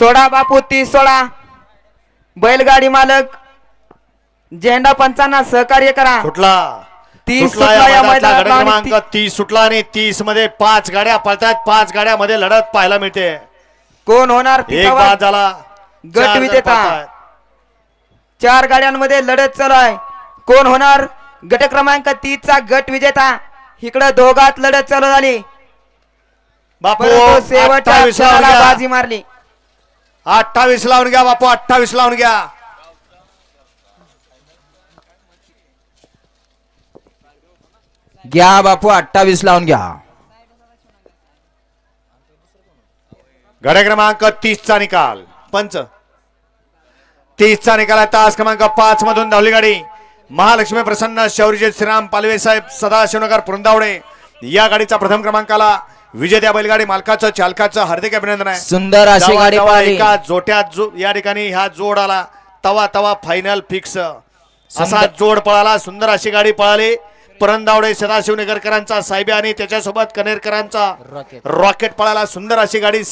सोळा बापू तीस सोळा बैलगाडी मालक झेंडा पंचांना सहकार्य करा. सुटला. तीस सुटला सुटला या या मैदानातला मैदानातला गडी आणि क्रमांक. ती- तीस सुटला आणि तीसमध्ये पाच गाड्या पळतात पाच गाड्यामध्ये लढत पाहायला मिळते. कोण होणार? एक तिथावर? बाद झाला. गट चार जण विजेता. पळतायत. चार गाड्यांमध्ये लढत चालू आहे. कोण होणार? गट क्रमांक तीस चा गट विजेता. इकडं दोघात लढत चालू झाली. बापू परंतु शेवटच्या क्षणाला बाजी मारली. अठ्ठावीस लावून घ्या बापू अठ्ठावीस लावून घ्या. घ्या बापू अठ्ठावीस लावून घ्या. गडे क्रमांक तीसचा निकाल. पंच. तीसचा निकाल आहे तास क्रमांक पाच मधून धावली गाडी महालक्ष्मी प्रसन्न शौर्यजित श्रीराम पालवे साहेब सदाशिवनगर पुरंदावडे. या गाडीचा प्रथम क्रमांकाला विजेत्या बैलगाडी मालकाचं चालकाचं हार्दिक अभिनंदन आहे. सुंदर अशी गाडी तवा पळाली एका जोट्यात जो या ठिकाणी ह्या जोड आला. तवा तवा फायनल फिक्स असा सुंदर- जोड पळाला सुंदर अशी गाडी पळाली. परंदावडे सदाशिवनगरकरांचा साहेब आणि त्याच्यासोबत कनेरकरांचा रॉकेट पळाला. सुंदर अशी गाडी